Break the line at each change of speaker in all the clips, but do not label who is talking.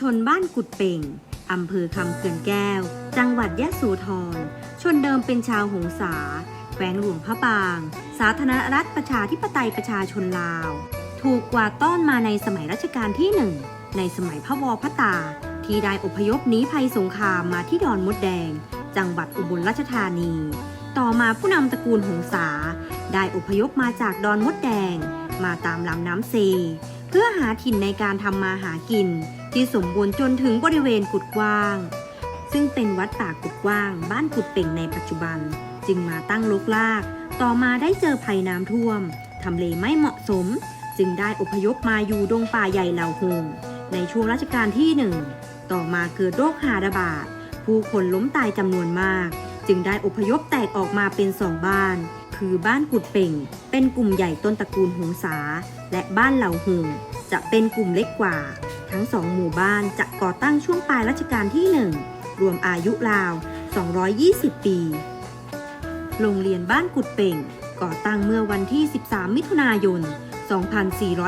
ชนบ้านกุดเป่ง อำเภอคำเขื่อนแก้ว จังหวัดยะโสธร ชนเดิมเป็นชาวหงสาแขวงหลวงพระบาง สาธารณรัฐประชาธิปไตยประชาชนลาว ถูกกวาดต้อนมาในสมัยรัชกาลที่หนึ่ง ในสมัยพระวอพระตา ที่ได้อพยพหนีภัยสงครามมาที่ดอนมดแดง จังหวัดอุบลราชธานี ต่อมาผู้นำตระกูลหงสา ได้อพยพมาจากดอนมดแดง มาตามลำน้ำเซ พื่อหาถิ่นในการทำมาหากิน ที่สมบูรณ์จนถึงบริเวณกุดกว้าง ซึ่งเป็นวัดป่ากุดกว้าง บ้านกุดเป่งในปัจจุบัน จึงมาตั้งลกลาก ต่อมาได้เจอภัยน้ำท่วมทำเลไม่เหมาะสม จึงได้อพยพมาอยู่ดงป่าใหญ่เหล่าหงในช่วงรัชกาลที่หนึ่งต่อมาเกิดโรคหาระบาดผู้คนล้มตายจำนวนมาก จึงได้อพยพแตกออกมาเป็นสองบ้าน คือบ้านกุดเป่ง เป็นกลุ่มใหญ่ต้นตระกูลหงสาและบ้านเหล่าหงจะเป็นกลุ่มเล็กกว่า ทั้งสองหมู่บ้านจะก่อตั้งช่วงปลายรัชกาลที่หนึ่งรวมอายุราว 220 ปี โรงเรียนบ้านกุดเป่ง ก่อตั้งเมื่อวันที่ 13 มิถุนายน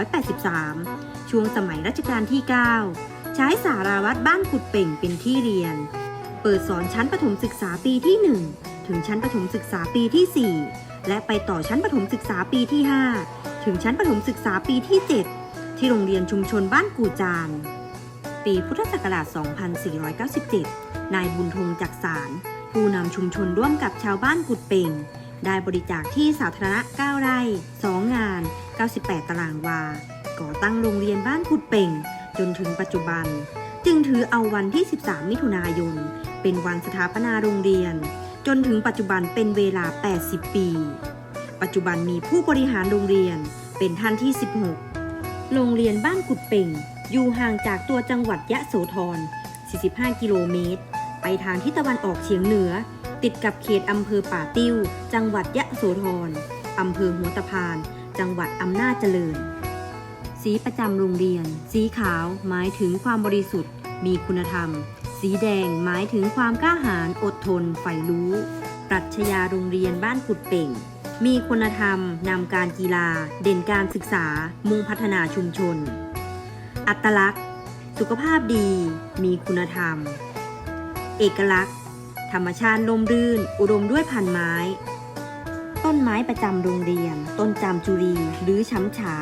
2483 ช่วงสมัยรัชกาลที่ 9 ใช้สาราวัดบ้านกุดเป่งเป็นที่เรียน เปิดสอนชั้นประถมศึกษาปีที่ 1 ถึงชั้นประถมศึกษาปีที่ 4 และไปต่อชั้นประถมศึกษาปีที่ 5 ถึงชั้นประถมศึกษาปีที่ 7 ที่โรงเรียนชุมชนบ้านกูจาน ปีพุทธศักราช 2497 นายบุญทงจักสาร ผู้นำชุมชนร่วมกับชาวบ้านกุดเป่ง ได้บริจาคที่สาธารณะ 9 ไร่ 2 งาน 98 ตารางวา ก่อตั้งโรงเรียนบ้านกุดเป่ง จนถึงปัจจุบัน จึงถือเอาวันที่ 13 มิถุนายน เป็นวันสถาปนาโรงเรียน จนถึงปัจจุบันเป็นเวลา 80 ปี ปัจจุบันมีผู้บริหารโรงเรียนเป็นท่านที่ 16 โรงเรียนบ้านกุดเป่ง อยู่ห่างจากตัวจังหวัดยะโสธร 45 กิโลเมตร ไปทางทิศตะวันออกเฉียงเหนือ ติดกับเขตอำเภอป่าติ้ว จังหวัดยะโสธรอำเภอหัวตะพาน จังหวัดอำนาจเจริญ สีประจำโรงเรียน สีขาวหมายถึงความบริสุทธิ์ มีคุณธรรม สีแดงหมายถึงความกล้าหาญอดทนใฝ่รู้ ปรัชญาโรงเรียนบ้านกุดเป่ง มีคุณธรรมนำการกีฬา เด่นการศึกษา มุ่งพัฒนาชุมชน อัตลักษณ์ สุขภาพดี มีคุณธรรม เอกลักษณ์ ธรรมชาติลมรื่น อุดมด้วยพันไม้ ต้นไม้ประจำโรงเรียน ต้นจามจุรี หรือช้ำฉา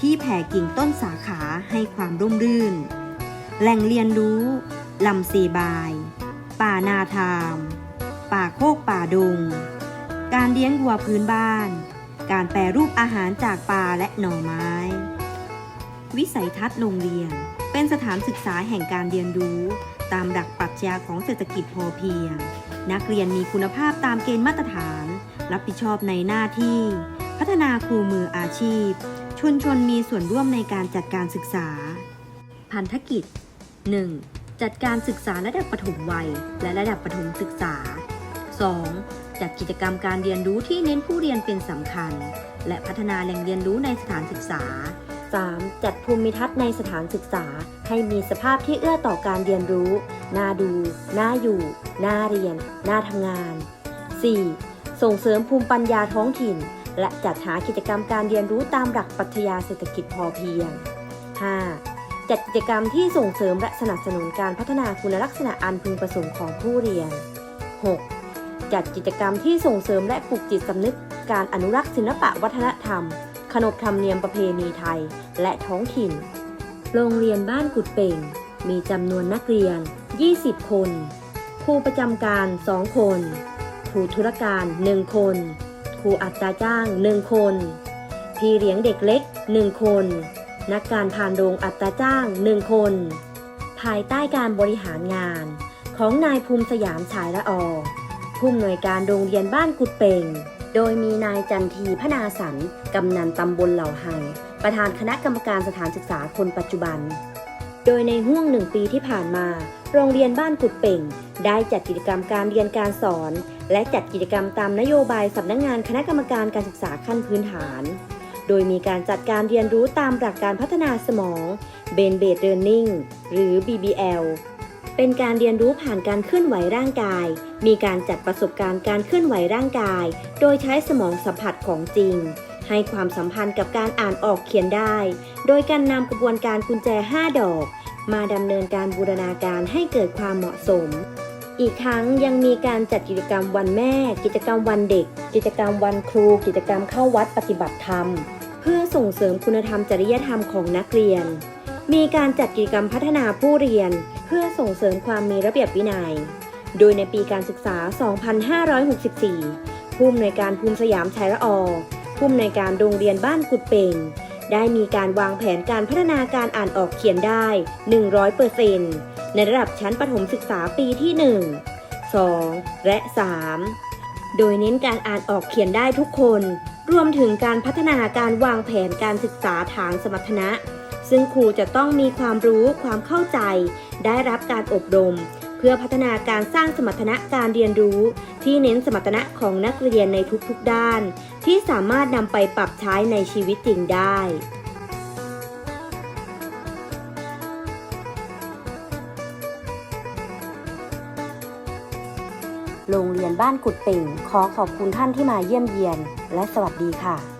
ที่แผ่กิ่งต้นสาขาให้ความร่มรื่น แหล่งเรียนรู้ ลำเซบาย ป่านาทาม ป่าโคกป่าดงการเลี้ยงวัวพื้นบ้าน การแปรรูปอาหารจากปลาและหน่อไม้ วิสัยทัศน์โรงเรียน เป็นสถานศึกษาแห่งการเรียนรู้ ตามหลักปรัชญาของเศรษฐกิจพอเพียง นักเรียนมีคุณภาพตามเกณฑ์มาตรฐาน รับผิดชอบในหน้าที่ พัฒนาครูมืออาชีพ ชุมชนมีส่วนร่วมในการจัดการศึกษา พันธกิจ 1. จัดการศึกษาระดับประถมวัย และระดับประถมศึกษา 2. จัดกิจกรรมการเรียนรู้ที่เน้นผู้เรียนเป็นสำคัญ และพัฒนาแหล่งเรียนรู้ในสถานศึกษา 3. จัดภูมิทัศน์ในสถานศึกษา ให้มีสภาพที่เอื้อต่อการเรียนรู้ น่าดู น่าอยู่ น่าเรียน น่าทำงาน 4. ส่งเสริมภูมิปัญญาท้องถิ่น และจัดหากิจกรรมการเรียนรู้ตามหลักปรัชญาเศรษฐกิจพอเพียง 5. จัดกิจกรรมที่ส่งเสริมและสนับสนุนการพัฒนาคุณลักษณะอันพึงประสงค์ของผู้เรียน 6. จัดกิจกรรมที่ส่งเสริมและปลุกจิตสำนึก การอนุรักษ์ศิลปะวัฒนธรรม ขนบธรรมเนียมประเพณีไทย และท้องถิ่น โรงเรียนบ้านกุดเป่ง มีจำนวนนักเรียน 20 คน ครูประจำการ 2 คน ครูธุรการ 1 คน ครูอัตราจ้าง 1 คน พี่เลี้ยงเด็กเล็ก 1 คน นักการผ่านโรงอัตราจ้าง1คน ภายใต้การบริหารงานของนายภูมิสยามฉายละออผู้อำนวยการโรงเรียนบ้านกุดเป่ง โดยมีนายจันทีพนาสันกำนันตำบลเหล่าไฮประธานคณะกรรมการสถานศึกษาคนปัจจุบัน โดยในห่วงหนึ่งปีที่ผ่านมา โรงเรียนบ้านกุดเป่ง ได้จัดกิจกรรมการเรียนการสอน และจัดกิจกรรมตามนโยบายสำนักงงานคณะกรรมการการศึกษาขั้นพื้นฐาน โดยมีการจัดการเรียนรู้ตามหลักการพัฒนาสมอง b a i n Based Learning หรือ BBL เป็นการเรียนรู้ผ่านการเคลื่อนไหวร่างกาย มีการจัดประสบการณ์การเคลื่อนไหวร่างกาย โดยใช้สมองสัมผัสของจริง ให้ความสัมพันธ์กับการอ่านออกเขียนได้ โดยการนำกระบวนการกุญแจ 5 ดอก มาดำเนินการบูรณาการให้เกิดความเหมาะสม อีกทั้งยังมีการจัดกิจกรรมวันแม่ กิจกรรมวันเด็ก กิจกรรมวันครู กิจกรรมเข้าวัดปฏิบัติธรรม เพื่อส่งเสริมคุณธรรมจริยธรรมของนักเรียน มีการจัดกิจกรรมพัฒนาผู้เรียน เพื่อส่งเสริมความมีระเบียบวินัย โดยในปีการศึกษา 2564 ผู้อำนวยการภูมิสยามชัยละออผู้อำนวยการโรงเรียนบ้านกุดเป่งได้มีการวางแผนการพัฒนาการอ่านออกเขียนได้ 100%ในระดับชั้นประถมศึกษาปีที่ 1 2 และ 3 โดยเน้นการอ่านออกเขียนได้ทุกคน รวมถึงการพัฒนาการวางแผนการศึกษาฐานสมรรถนะ ซึ่งครูจะต้องมีความรู้ความเข้าใจ ได้รับการอบรม เพื่อพัฒนาการสร้างสมรรถนะการเรียนรู้ ที่เน้นสมรรถนะของนักเรียนในทุกๆด้าน ที่สามารถนำไปปรับใช้ในชีวิตจริงได้ โรงเรียนบ้านกุดเป่ง ขอขอบคุณท่านที่มาเยี่ยมเยียน และสวัสดีค่ะ